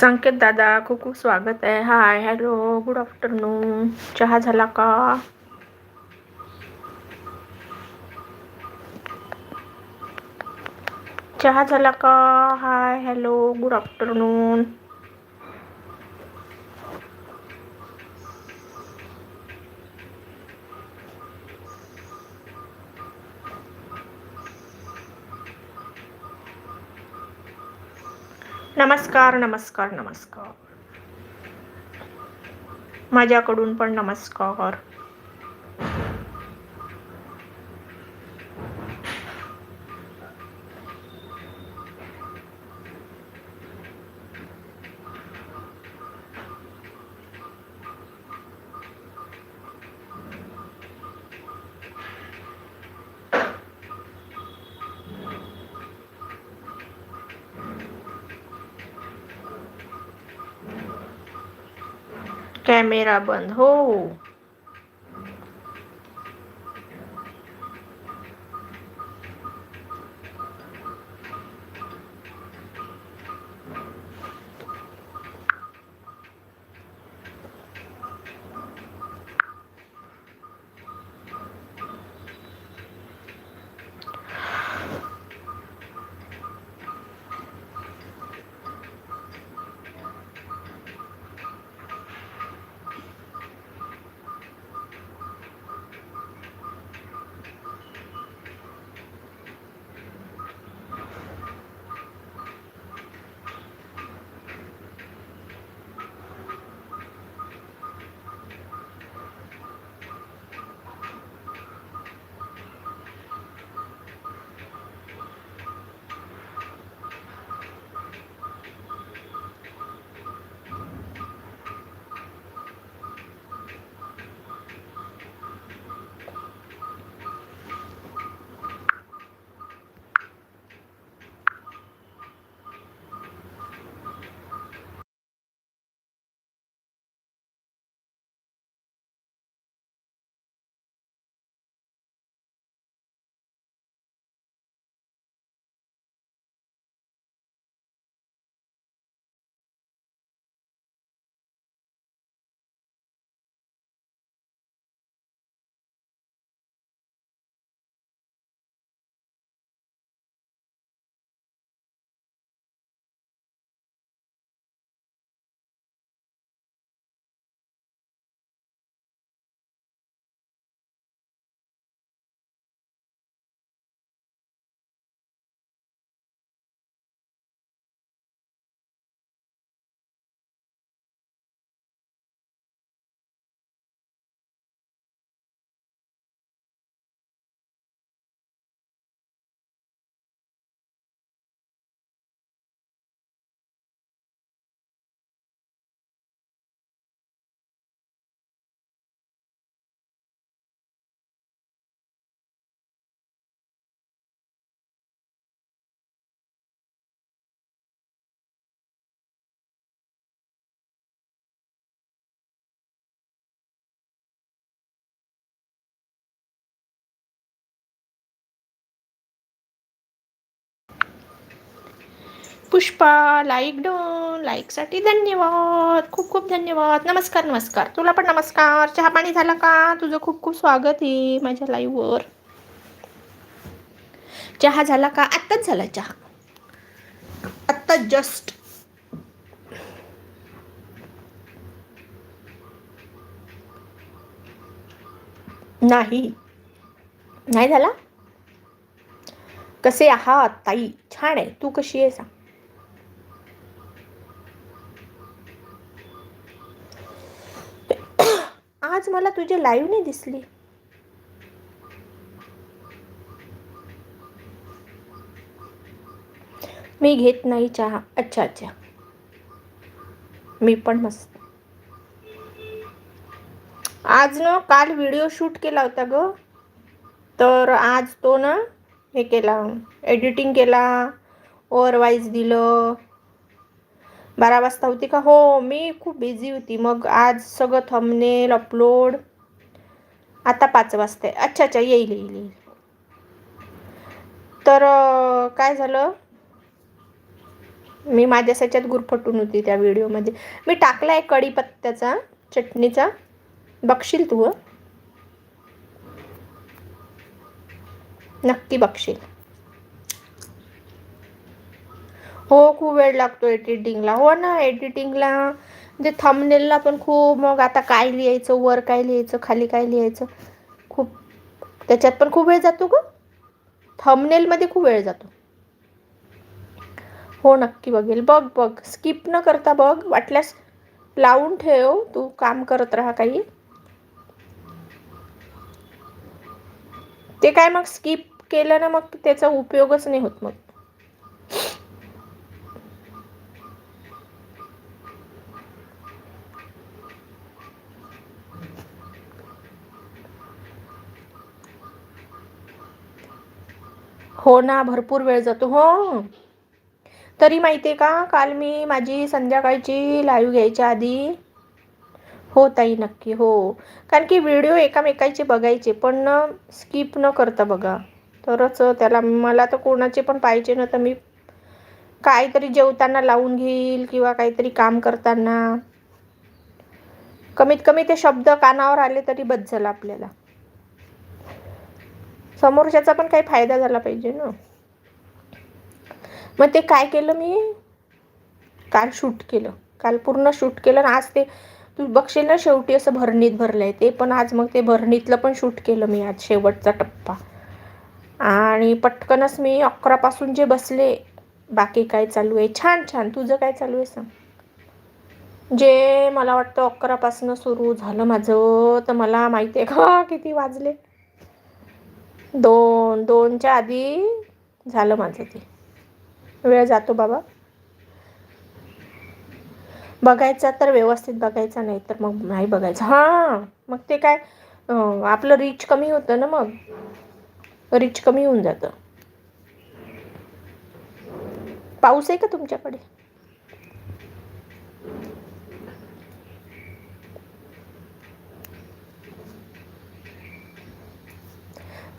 संकेत दादा खूप खूप स्वागत आहे. हाय हॅलो गुड आफ्टरनून चहा झाला का? चहा झाला का? हाय हॅलो गुड आफ्टरनून नमस्कार नमस्कार नमस्कार. माझ्याकडून पण नमस्कार. कॅमेरा बंद हो. पुष्पा लाईक डन लाईकसाठी धन्यवाद. खूप खूप धन्यवाद. नमस्कार नमस्कार. तुला पण नमस्कार. चहा पाणी झाला का? तुझं खूप खूप स्वागत आहे माझ्या लाईव्हवर चहा झाला का? आत्ताच झाला चहा. आत्ता जस्ट नाही. नाही झाला? कसे आहात ताई? छान आहे. तू कशी आहे सांग. आज मला तुझी लाईव्ह नाही दिसली. मी घेत नाही चहा. अच्छा अच्छा. मी पण मस्त. आज ना काल व्हिडिओ शूट केला होता ग. तर आज तो ना हे केला एडिटिंग केला ओवरवाईज दिलं. बारा वाजता होती का? हो मी खूप बिझी होती. मग आज सगळं थंबनेल अपलोड आता पाच वाजता अच्छा अच्छा येईल येईल येईल. तर काय झालं? मी माझ्या साच्यात गुरफटून होती त्या व्हिडिओमध्ये. मी टाकला आहे कढीपत्त्याचा चटणीचा. बघशील तू नक्की बघशील. हो खूप वेळ लागतो एडिटिंगला हो ना एडिटिंगला म्हणजे थंबनेलला पण खूप मग आता काय लिहायचं वर काय लिहायचं खाली काय लिहायचं? खूप त्याच्यात पण खूप वेळ जातो ग. थंबनेलमध्ये खूप वेळ जातो. हो नक्की बघेल. बघ बघ. स्किप न करता बघ. वाटल्यास लावून ठेव. तू काम करत राहा काही. ते काय मग स्किप केलं ना मग त्याचा उपयोगच नाही होत मग. हो ना भरपूर वेळ जातो हो. तरी माहिती आहे का काल मी माझी संध्याकाळची लाईव्ह घ्यायच्या आधी हो ताई नक्की हो. कारण की व्हिडिओ एकामेकाचे बघायचे पण स्किप न करता बघा. तरच त्याला मला तर कोणाचे पण पाहिजे ना तर मी काहीतरी जेवताना लावून घेईल किंवा काहीतरी काम करताना. कमीत कमी ते शब्द कानावर आले तरी बद झालं आपल्याला. समोरच्याचा पण काही फायदा झाला पाहिजे ना. मग ते काय केलं मी? काल शूट केलं. काल पूर्ण शूट केलं आणि आज ते तू बघशील ना शेवटी असं भरणीत भरलं आहे ते पण आज मग ते भरणीतलं पण शूट केलं मी आज शेवटचा टप्पा. आणि पटकनच मी अकरापासून जे बसले बाकी काय चालू आहे? छान छान. तुझं काय चालू आहे सांग. जे मला वाटतं अकरापासून सुरू झालं माझं तर मला माहिती आहे का किती वाजले? दोन दोनच्या आधी झालं माझं ते. वेळ जातो बाबा. बघायचा तर व्यवस्थित बघायचा नाही तर मग नाही बघायचं. हां मग ते काय आपलं रीच कमी होतं ना मग. रीच कमी होऊन जातं. पाऊस आहे का तुमच्याकडे?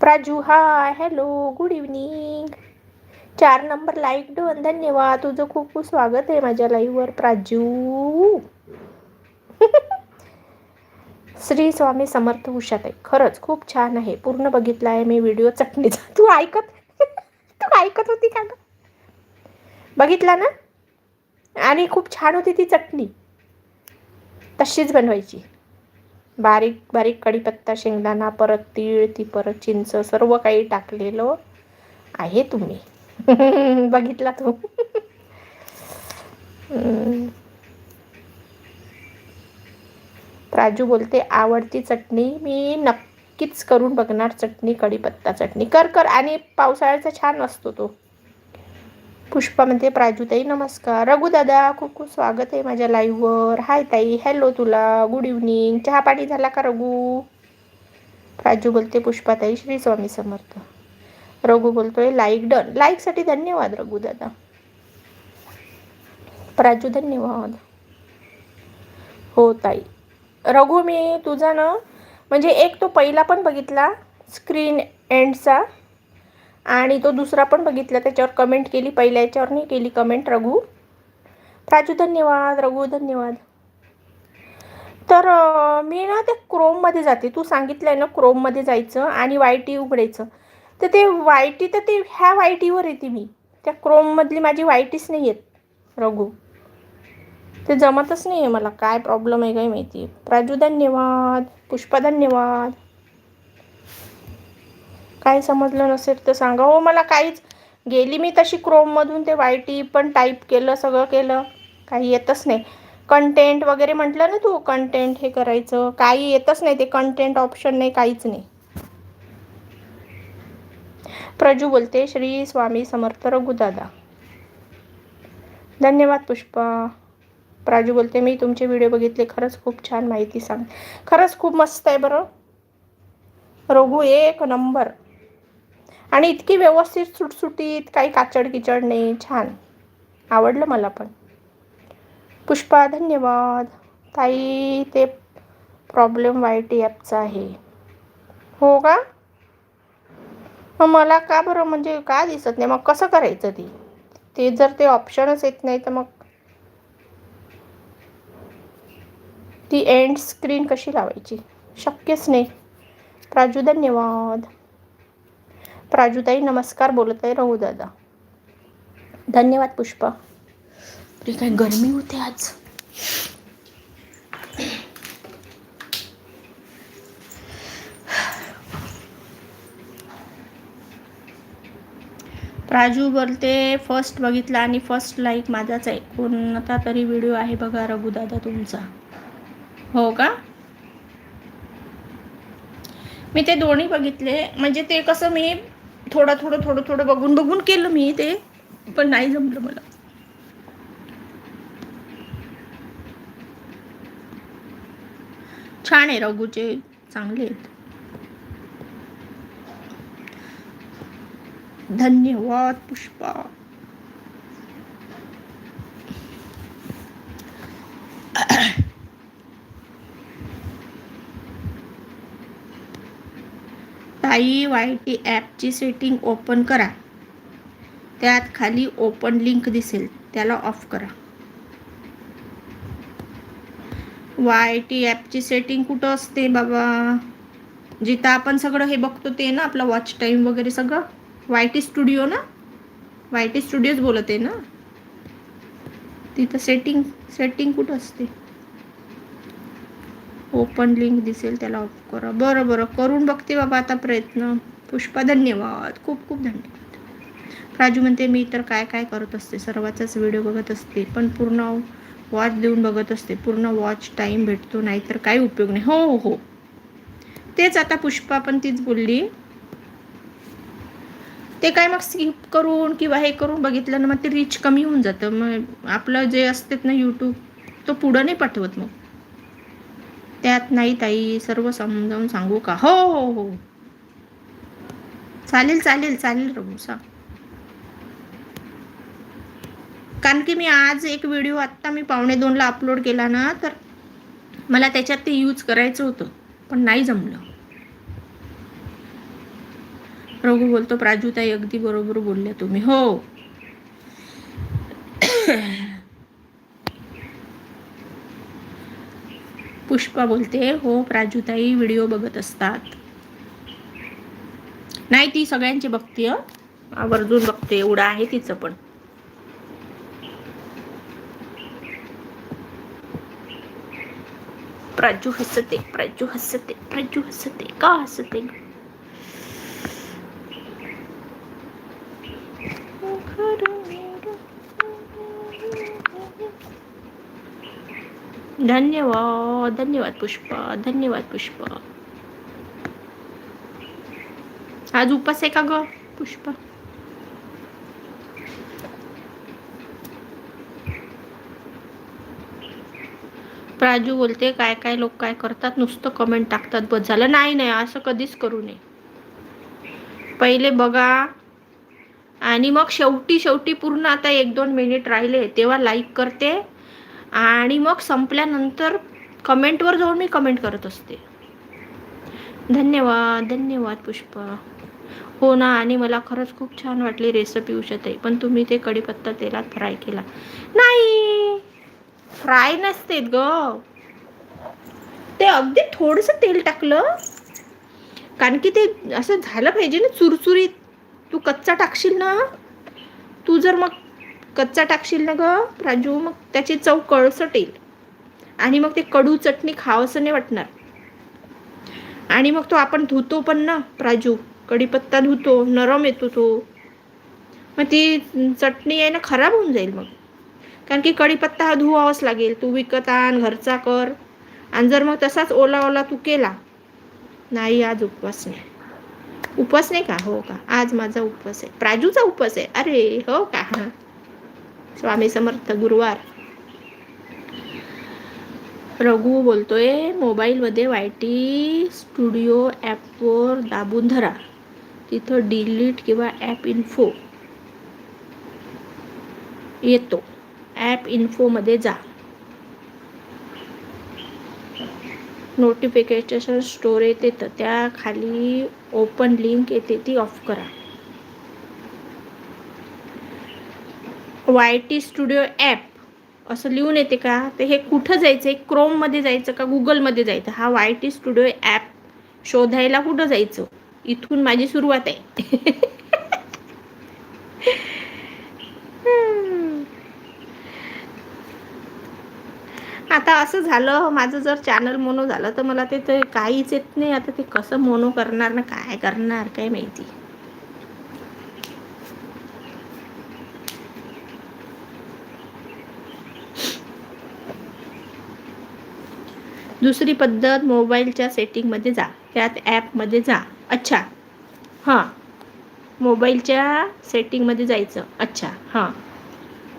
Praju hi hello good evening. चार नंबर लाईक डोन धन्यवाद. तुझं खूप खूप स्वागत आहे माझ्या लाईव्हवर प्राजू. श्री स्वामी समर्थ उषात आहे खरंच खूप छान आहे. पूर्ण बघितला आहे मी व्हिडिओ चटणीचा तू ऐकत तू ऐकत होती का बघितला ना? आणि खूप छान होती ती चटणी. तशीच बनवायची. बारीक बारीक कढीपत्ता शेंगदाणा परत तीळ ती परत चिंच सर्व काही टाकलेलं आहे तुम्ही. बघितला तू. राजू बोलते आवडती चटणी मी नक्कीच करून बघणार चटणी कढीपत्ता चटणी. कर कर. आणि पावसाळ्याचा छान असतो तो. पुष्पा म्हणते प्राजूताई नमस्कार. रघुदादा खूप खूप स्वागत आहे माझ्या लाईव्हवर हाय ताई हॅलो तुला. गुड इव्हनिंग चहा पाणी झाला का रघु? प्राजू बोलते पुष्पाताई श्री स्वामी समर्थ. रघु बोलतोय लाईक डन लाईकसाठी धन्यवाद रघुदादा प्राजू धन्यवाद. हो ताई. रघु मी तुझा ना म्हणजे एक तो पहिला पण बघितला स्क्रीन एंडचा आणि तो दुसरा पण बघितला त्याच्यावर कमेंट केली पहिल्या याच्यावर नाही केली कमेंट रघु. प्राजू धन्यवाद रघु धन्यवाद. तर मी ना ते क्रोममध्ये जाते. तू सांगितलं आहे ना क्रोममध्ये जायचं आणि वाय टी उघडायचं. तर ते वाय टी तर ते ह्या वाय टीवर येते मी. त्या क्रोममधली माझी वाय टीच नाही आहेत रघु. ते जमतच नाही आहे मला. काय प्रॉब्लेम आहे काय माहिती? प्राजू धन्यवाद. पुष्पा धन्यवाद. काय समजलं नसेल तर सांगा. हो मला काहीच. गेली मी तशी क्रोममधून ते वाय टी पण टाईप केलं सगळं केलं. काही येतच नाही. कंटेंट वगैरे म्हटलं ना तू कंटेंट हे करायचं. काही येतच नाही ते कंटेंट ऑप्शन नाही काहीच नाही. प्रजू बोलते श्री स्वामी समर्थ रघुदादा. धन्यवाद पुष्पा. प्राजू बोलते मी तुमचे व्हिडिओ बघितले खरंच खूप छान माहिती सांग. खरंच खूप मस्त आहे बरं. रघु एक नंबर आणि इतकी व्यवस्थित सुटसुटीत काही काचड किचड नाही. छान. आवडलं मला पण. पुष्पा धन्यवाद. ताई ते प्रॉब्लेम वाय टी ॲपचा आहे. हो का? मग मला का बरं? म्हणजे का दिसत नाही? मग कसं करायचं ती? ते जर ते ऑप्शनच येत नाही तर मग ती एंड स्क्रीन कशी लावायची? शक्यच नाही. प्राजू धन्यवाद. प्राजूताई नमस्कार. बोलत आहे राहू दादा धन्यवाद पुष्पा. काय गरमी होते आज? प्राजू बोलते फर्स्ट बघितला आणि फर्स्ट लाईक माझाच आहे. कोणता तरी व्हिडिओ आहे बघा रघुदादा तुमचा. हो का? मी ते दोन्ही बघितले. म्हणजे ते कसं मी थोडं थोडं थोडं थोडं बघून बघून केलं मी ते पण नाही जमलं मला. छान आहे रघूचे चांगले आहेत. धन्यवाद पुष्पा. आई वाय टी ॲपची सेटिंग ओपन करा. त्यात खाली ओपन लिंक दिसेल. त्याला ऑफ करा. वाय टी ॲपची सेटिंग कुठं असते बाबा? जिथं आपण सगळं हे बघतो ते ना आपलं वॉच टाईम वगैरे सगळं? वाय टी स्टुडिओ ना? वाय टी स्टुडिओच बोलत आहे ना? तिथं सेटिंग सेटिंग कुठं असते? ओपन लिंक दिसेल त्याला ऑफ करा. बरं बरं. करून बघते बाबा आता प्रयत्न. पुष्पा धन्यवाद. खूप खूप धन्यवाद. राजू म्हणते मी तर काय काय करत असते? सर्वाचाच व्हिडिओ बघत असते. पण पूर्ण वॉच देऊन बघत असते. पूर्ण वॉच टाईम भेटतो. नाही तर काही उपयोग नाही. हो हो. हो तेच आता पुष्पा पण तीच बोलली. ते काय मग स्किप करून किंवा हे करून बघितलं ना मग ते रीच कमी होऊन जातं. मग आपलं जे असतात ना यूट्यूब तो पुढं नाही पाठवत मग. त्यात नाही ताई सर्व समजावून सांगू का? हो हो हो. चालेल चालेल चालेल रघू सांग. कारण की मी आज एक व्हिडिओ आत्ता मी पावणे दोनला अपलोड केला ना तर मला त्याच्यात ते यूज करायचं होतं पण नाही जमलं. रघु बोलतो प्राजूताई अगदी बरोबर बोलल्या तुम्ही. हो. पुष्पा बोलते हो प्राजूताई व्हिडिओ बघत असतात. नाही ती सगळ्यांची बघते आवर्जून बघते एवढं आहे तिचं पण. प्राजू हसते प्राजू हसते प्राजू हसते का हसते? धन्यवाद धन्यवाद पुष्पा धन्यवाद पुष्पा. आज उपास आहे का ग पुष्पा? प्राजू बोलते काय काय लोक काय करतात नुसतं कमेंट टाकतात बस झालं. नाही नाही असं कधीच करू नये. पहिले बघा. आणि मग शेवटी शेवटी पूर्ण आता एक दोन मिनिट राहिले तेव्हा लाईक करते. आणि मग संपल्यानंतर कमेंटवर जाऊन मी कमेंट करत असते. धन्यवाद धन्यवाद पुष्पा. हो ना आणि मला खरंच खूप छान वाटली रेसिपी उशत पण तुम्ही ते कढीपत्ता तेलात फ्राय केला. नाही! फ्राय नसते ग. ते अगदी थोडंसं तेल टाकलं कारण की ते असं झालं पाहिजे ना चुरचुरीत. तू कच्चा टाकशील ना तू जर मग कच्चा टाकशील ना ग राजू? मग त्याची चव कळसटेल. आणि मग ते कडू चटणी खावंसं नाही वाटणार. आणि मग तो आपण धुतो पण ना राजू? कढीपत्ता धुतो नरम येतो तो. मग ती चटणी आहे ना खराब होऊन जाईल मग. कारण की कढीपत्ता हा धुवावाच लागेल. तू विकत आण घरचा कर. आणि जर मग तसाच ओला ओला तू केला. नाही आज उपवास नाही. उपवास नाही का? हो का? आज माझा उपवास आहे. प्राजूचा उपवास आहे. अरे हो का? हा. स्वामी समर्थ गुरुवार. रघु बोलतोय मोबाईलमध्ये वाय टी स्टुडिओ ॲपवर दाबून धरा. तिथं डिलीट किंवा ॲप इन्फो येतो. ॲप इन्फोमध्ये जा. नोटिफिकेशन स्टोरेज येते तर त्या खाली ओपन लिंक येते ती ऑफ करा. वाय टी स्टुडिओ ॲप असं लिहून येते का? तर हे कुठं जायचं आहे क्रोममध्ये जायचं का गुगलमध्ये जायचं? हा वाय टी स्टुडिओ ॲप शोधायला कुठं जायचं? इथून माझी सुरुवात आहे. आता असं झालं माझं जर चॅनल मोनो झालं तर मला ते काहीच येत नाही. आता ते कसं मोनो करणार ना काय करणार काय माहिती. दुसरी पद्धत मोबाईलच्या सेटिंगमध्ये जा. त्यात ॲपमध्ये जा. अच्छा. हां. मोबाईलच्या सेटिंगमध्ये जायचं. अच्छा. हां.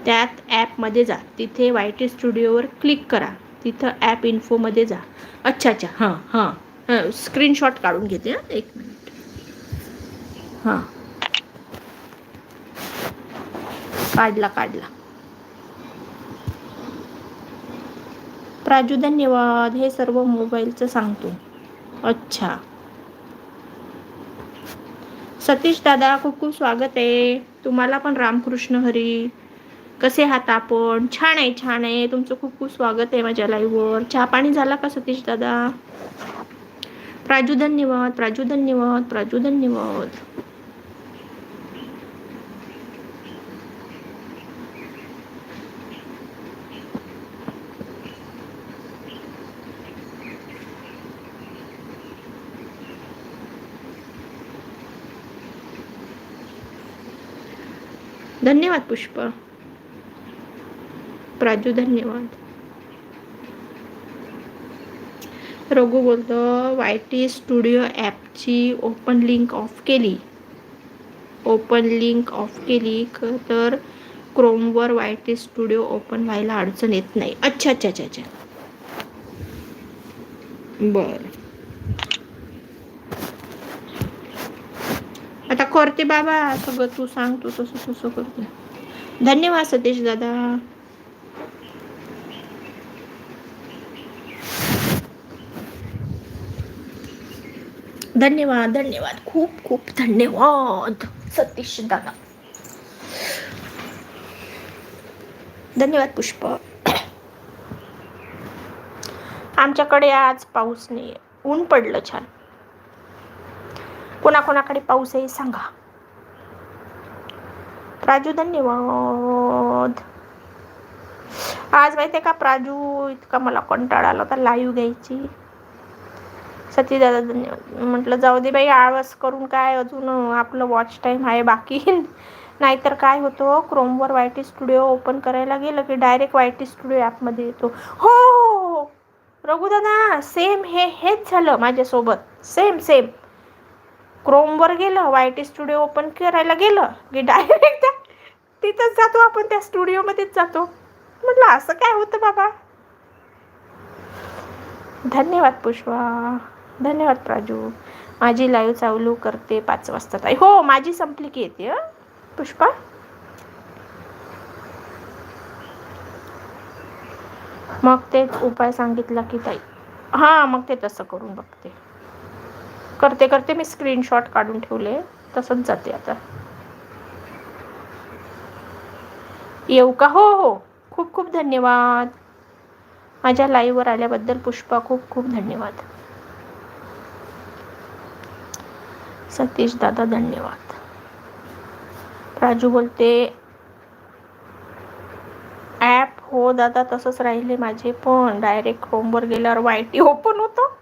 त्यात ॲपमध्ये जा. तिथे वाय टी स्टुडिओवर क्लिक करा. तिथं ॲप इन्फोमध्ये जा. अच्छा अच्छा. हां हां. हां स्क्रीनशॉट काढून घेते हां. एक मिनिट. हां. काढला काढला. प्राजू धन्यवाद. हे सर्व मोबाईलचं सांगतो. अच्छा. सतीश दादा खूप खूप स्वागत आहे. तुम्हाला पण रामकृष्ण हरी. कसे आहात आपण? छान आहे छान आहे. तुमचं खूप खूप स्वागत आहे माझ्या लाईव्हवर चहा पाणी झाला का सतीश दादा? प्राजू धन्यवाद. प्राजू धन्यवाद. प्राजू धन्यवाद. धन्यवाद पुष्प. प्राजू धन्यवाद. रघु बोलतो वाय टी स्टुडिओ ॲपची ओपन लिंक ऑफ केली. ओपन लिंक ऑफ केली तर क्रोमवर वाय टी स्टुडिओ ओपन व्हायला अडचण येत नाही. अच्छा अच्छा अच्छा अच्छा. बरं. आता करते बाबा सगळं तू सांग तू तसं तसं करते. धन्यवाद सतीश दादा. धन्यवाद धन्यवाद खूप खूप धन्यवाद सतीश दादा. धन्यवाद पुष्प. आमच्याकडे आज पाऊस नाही ऊन पडलं छान. कोणाकोणाकडे पाऊस आहे सांगा. प्राजू धन्यवाद. आज माहिती आहे का प्राजू? इतका मला कंटाळा आला होता लाईव्ह घ्यायची. सती दादा धन्यवाद. म्हटलं जाऊ दे बाई आळस करून काय अजून आपलं वॉच टाईम आहे बाकी. नाहीतर काय होतं? क्रोमवर वाय टी स्टुडिओ ओपन करायला गेलं की डायरेक्ट वाय टी स्टुडिओ ॲपमध्ये येतो. हो, हो, हो, हो. रघुदादा सेम हे हेच झालं माझ्यासोबत. सेम सेम क्रोमवर गेलं वाय टी स्टुडिओ ओपन करायला गेलं की डायरेक्ट तिथंच जातो आपण त्या स्टुडिओमध्येच जातो. म्हटलं असं काय होतं बाबा? धन्यवाद पुष्पा. धन्यवाद प्राजू. माझी लाईव्ह चालू करते पाच वाजता ताई. हो माझी संपली की येते पुष्पा? मग तेच उपाय सांगितला की ताई. हां मग ते तसं करून बघते. करते करते मी स्क्रीनशॉट काढून ठेवले. तसंच जाते आता. येऊ का? हो हो. खूप खूप धन्यवाद. माझ्या लाईव्हवर आल्याबद्दल पुष्पा खूप खूप धन्यवाद. सतीश दादा धन्यवाद. राजू बोलते ॲप हो दादा तसंच राहिले माझे पण. डायरेक्ट क्रोमवर गेल्यावर वाय टी ओपन होतं.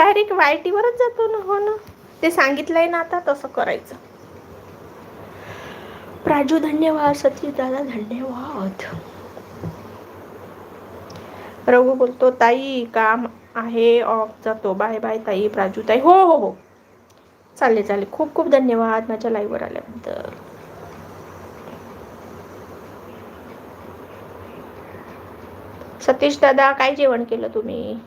डायरेक्ट वायटीवरच जातो ना हो ना? ते सांगितलंय ना आता तसं करायचं. प्राजू धन्यवाद. सतीश दादा धन्यवाद. रघु बोलतो ताई काम आहे. ऑफ जातो. बाय बाय ताई प्राजू ताई. हो हो हो. चालेल चालेल. खूप खूप धन्यवाद माझ्या लाईव्हवर आल्याबद्दल. सतीश दादा काय जेवण केलं तुम्ही?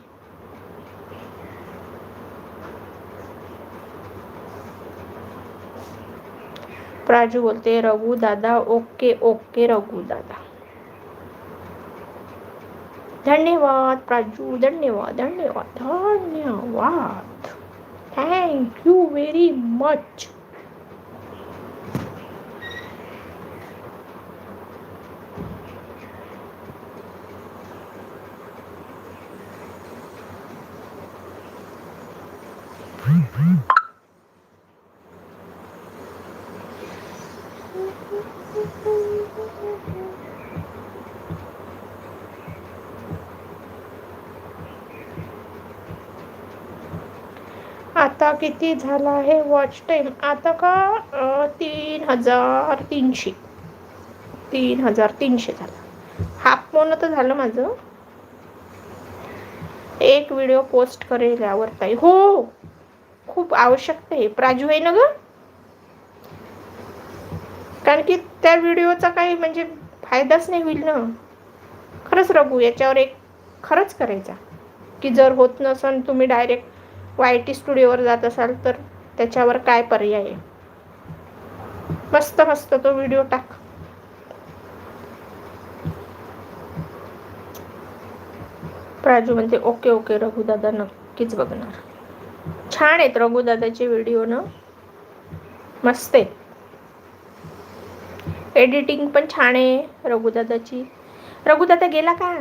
प्राजू बोलते रघु दादा ओके ओके रघु दादा. धन्यवाद प्राजू धन्यवाद धन्यवाद धन्यवाद। थँक यू व्हेरी मच आता किती झाला आहे? वॉच टाईम आता का तीन हजार तीनशे. तीन हजार तीनशे झाला. हाफ मोनं तर झालं माझं. एक व्हिडिओ पोस्ट करेल यावर ताई. हो, हो. खूप आवश्यकता आहे प्राजू आहे ना ग? कारण की त्या व्हिडिओचा काही म्हणजे फायदाच नाही होईल ना. खरंच रघू याच्यावर एक खरंच करायचा. की जर होत नसन तुम्ही डायरेक्ट वाय टी स्टुडिओवर जात असाल तर त्याच्यावर काय पर्याय आहे? मस्त मस्त तो व्हिडिओ टाक. प्राजू म्हणते ओके ओके रघुदादा नक्कीच बघणार. छान आहेत रघुदादाचे व्हिडिओ ना. मस्त आहेत एडिटिंग पण छान आहे रघुदादाची. रघुदादा गेला का?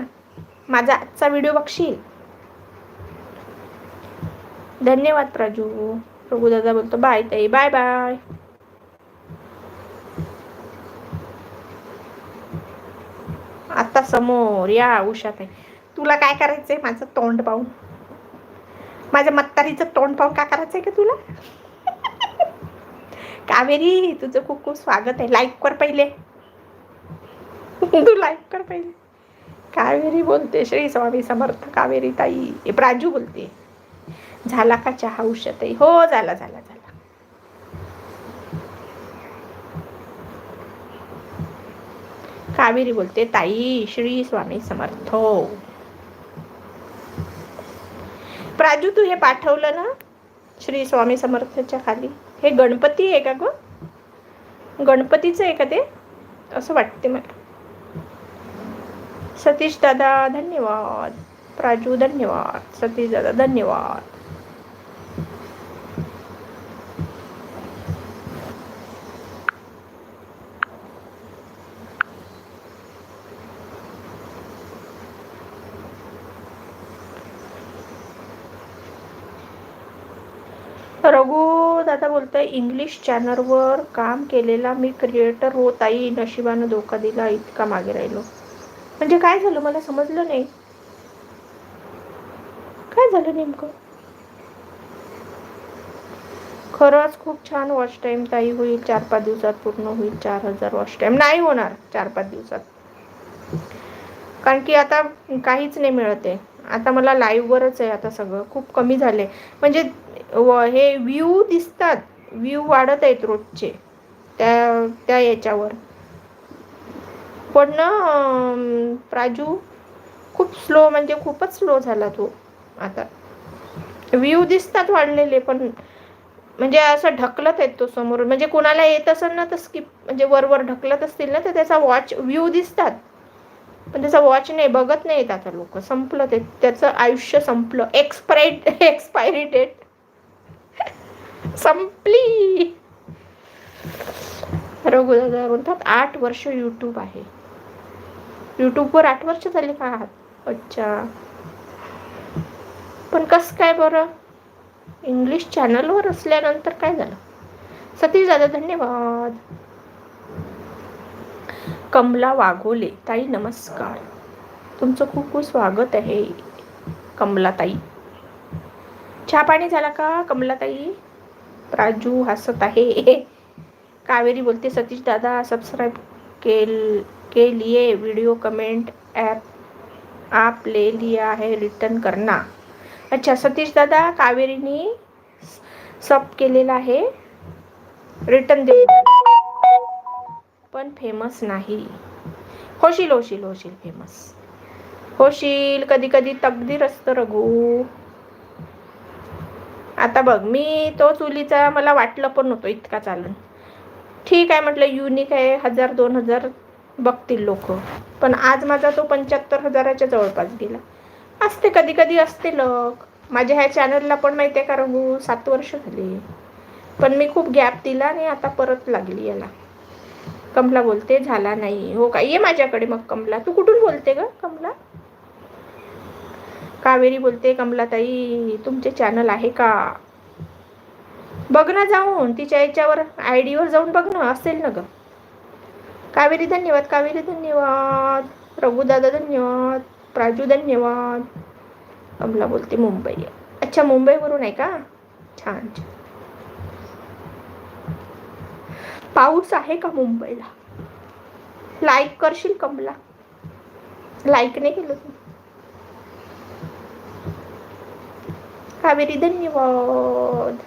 माझा आजचा व्हिडिओ बघशील? धन्यवाद प्राजू. प्रभूदादा बोलतो बाय ताई बाय बाय. आता समोर या उषा ताई. तुला काय करायचंय माझं तोंड पाहून? माझ्या मत्तारीचं तोंड पाहून काय करायचंय का तुला? कावेरी तुझं खूप खूप स्वागत आहे. लाईक कर पहिले. तू लाईक कर पहिले. कावेरी बोलते श्री स्वामी समर्थ कावेरी ताई. हे प्राजू बोलते. झाला का चहा? उषाताई हो झाला झाला झाला. कावेरी बोलते ताई श्री स्वामी समर्थ. प्राजू तू हे पाठवलं ना? श्री स्वामी समर्थच्या खाली. हे गणपती आहे का ग? गणपतीचं आहे का ते? असं वाटते मला. सतीश दादा धन्यवाद. प्राजू धन्यवाद. सतीश दादा धन्यवाद. रघु दादा बोलतोय इंग्लिश चॅनलवर काम केलेला मी क्रिएटर होत आई नशिबानं धोका दिला इतका मागे राहिलो. म्हणजे काय झालं? मला समजलं नाही. काय झालं नेमकं? खरंच खूप छान वॉच टाईम ताई होईल. चार पाच दिवसात पूर्ण होईल. चार हजार वॉच टाइम नाही होणार चार पाच दिवसात. कारण की आता काहीच नाही मिळत आहे. आता मला लाईव्हवरच आहे आता सगळं. खूप कमी झाले म्हणजे व- हे व्ह्यू दिसतात. व्ह्यू वाढत आहेत रोजचे. त्या त्या याच्यावर. पण ना प्राजू खूप स्लो म्हणजे खूपच स्लो झाला तो आता. व्ह्यू दिसतात वाढलेले पण म्हणजे असं ढकलत आहेत तो समोर. म्हणजे कोणाला येत असेल ना तर स्किप म्हणजे वरवर ढकलत असतील ना तर त्याचा वॉच व्ह्यू दिसतात. पण त्याचा वॉच नाही बघत नाहीत आता लोक. संपलं ते. त्याचं आयुष्य संपलं. एक्सपायरी एक्सपायरी डेट संपली. रघुदादा हो, म्हणतात आठ वर्ष यूट्यूब आहे. यूट्यूबवर आठ वर्ष झाली का? अच्छा. पण कस काय बरं? इंग्लिश चॅनलवर असल्यानंतर काय झालं? सतीश दादा धन्यवाद. कमला वाघोले ताई नमस्कार. तुमचं खूप खूप स्वागत आहे कमलाताई. चहा पाणी झाला का कमलाताई? प्राजू हसत आहे. कावेरी बोलते सतीश दादा सबस्क्राईब केल के लिए वीडियो कमेंट ॲप आप ले लिया है रिटर्न करना. अच्छा सतीश दादा कावेरीनी सब केलेला आहे. रिटर्न दे. पण फेमस नाही. होशील होशील होशील फेमस होशील कधी कधी तकदीर असतं रघू. आता बघ मी तो चुलीचा मला वाटलं पण नव्हतं इतका चालून. ठीक आहे म्हटलं युनिक आहे हजार दोन हजार बघतील लोक. पण आज माझा तो पंच्याहत्तर हजाराच्या जवळपास गेला. असते कधी कधी असते लोक माझ्या ह्या चॅनलला पण माहिती आहे का रघु सात वर्ष झाली. पण मी खूप गॅप दिला आणि आता परत लागली याला. कमला बोलते झाला नाही. हो का? ये माझ्याकडे मग कमला. तू कुठून बोलते ग कमला? कावेरी बोलते कमलाताई तुमचे चॅनल आहे का? बघ ना जाऊन तिच्या याच्यावर आय डीवर जाऊन बघ ना असेल ना ग. कावेरी धन्यवाद कावेरी धन्यवाद. रघुदादा धन्यवाद प्राजू धन्यवाद. कमला बोलते मुंबई. अच्छा मुंबईवरून आहे का? छान छान. पाऊस आहे का मुंबईला? लाईक करशील कमला? लाईक नाही केलं तू? कावेरी धन्यवाद